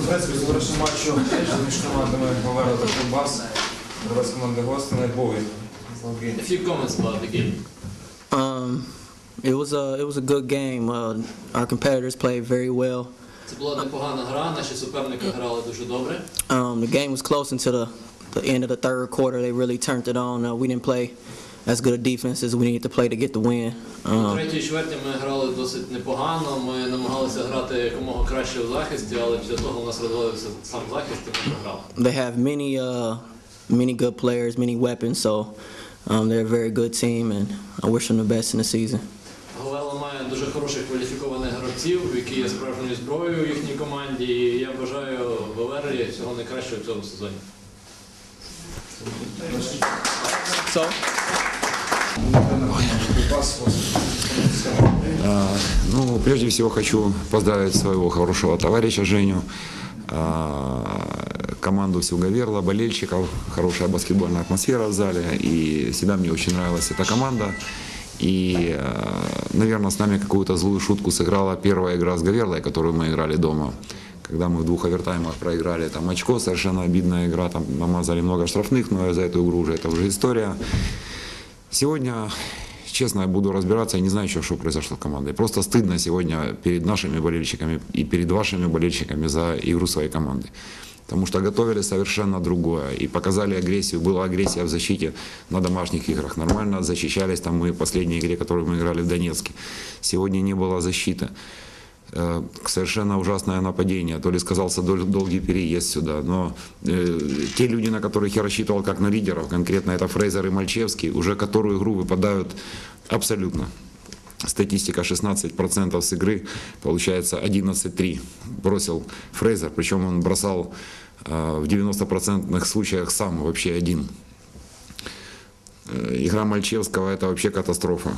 Конференцію завершення матчу між командами Говера та Кубас. Гравець команди гостя Найбовий. Зловгін. A few comments about the game. Um, it was a it was a good game. Uh, our competitors played very well. Це була непогана гра, наші суперники грали дуже добре. Um, the game was close until the the end of the third quarter. They really turned it on. Uh, we didn't play as good a defense as we needed to play to get the win. У Um, третій чверті ми грали досить непогано. Ми намагалися грати якомога краще в захисті, але після того у нас розвалився сам захист і ми програли. they have many uh, many good players, many weapons. So um, they're a very good team, and I wish them the best in the season. Говела має дуже хороших кваліфікованих гравців, які є справжньою зброєю в їхній команді. І я бажаю Говері всього найкращого в цьому сезоні. So. А, Ну, прежде всего хочу поздравить своего хорошего товарища Женю, а, команду Гаверла, болельщиков, хорошая баскетбольная атмосфера в зале, и всегда мне очень нравилась эта команда. И, наверное, с нами какую-то злую шутку сыграла первая игра с Гаверлой, которую мы играли дома. Когда мы в двух овертаймах проиграли там очко, совершенно обидная игра, там намазали много штрафных, но за эту игру уже это уже история. Сегодня, честно, я буду разбираться, я не знаю еще, что произошло с командой. Просто стыдно сегодня перед нашими болельщиками и перед вашими болельщиками за игру своей команды. Потому что готовили совершенно другое и показали агрессию. Была агрессия в защите на домашних играх. Нормально защищались там мы в последней игре, которую мы играли в Донецке. Сегодня не было защиты. Э, Совершенно ужасное нападение. То ли сказался дол- долгий переезд сюда. Но э, те люди, на которых я рассчитывал как на лидеров, конкретно это Фрейзер и Мальчевский, уже которую игру выпадают абсолютно. Статистика 16% с игры, получается 11-3. Бросил Фрейзер, причем он бросал э, в 90% случаях сам, вообще один. Э, Игра Мальчевского это вообще катастрофа.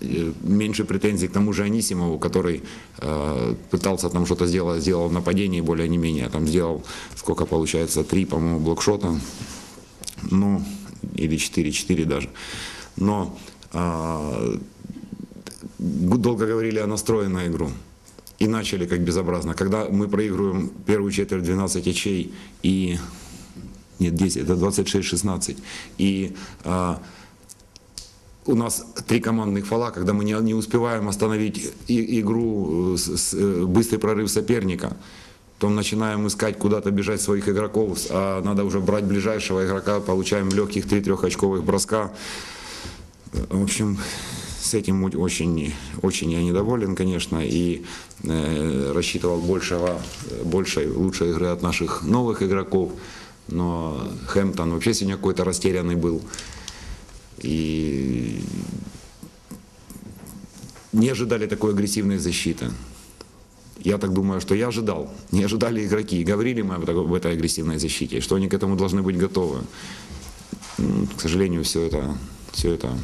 Э, Меньше претензий к тому же Анисимову, который э, пытался там что-то сделать, сделал в нападении более не менее, там сделал, сколько получается, три, по-моему, блокшота, ну, или 4-4 даже. Но а, долго говорили о настрое на игру. И начали как безобразно. Когда мы проигрываем первую четверть 12 ячей и... Нет, 10, это 26-16. И а, у нас три командных фола, когда мы не, не успеваем остановить и- игру, э, с- с- э, быстрый прорыв соперника, то начинаем искать куда-то бежать своих игроков, а надо уже брать ближайшего игрока, получаем легких три трехочковых броска. В общем, с этим очень, очень я недоволен, конечно, и э, рассчитывал большего, большей, лучшей игры от наших новых игроков. Но Хэмптон вообще сегодня какой-то растерянный был. И не ожидали такой агрессивной защиты. Я так думаю, что я ожидал. Не ожидали игроки. И говорили мы об такой- об этой агрессивной защите, что они к этому должны быть готовы. М, К сожалению, все это, все это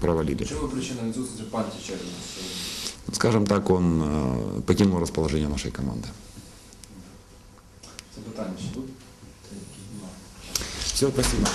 провалили. Чому причина відсутності панті Червона? Скажем так, он э, покинул расположение нашей команды. Запитання ще будуть? Все, спасибо.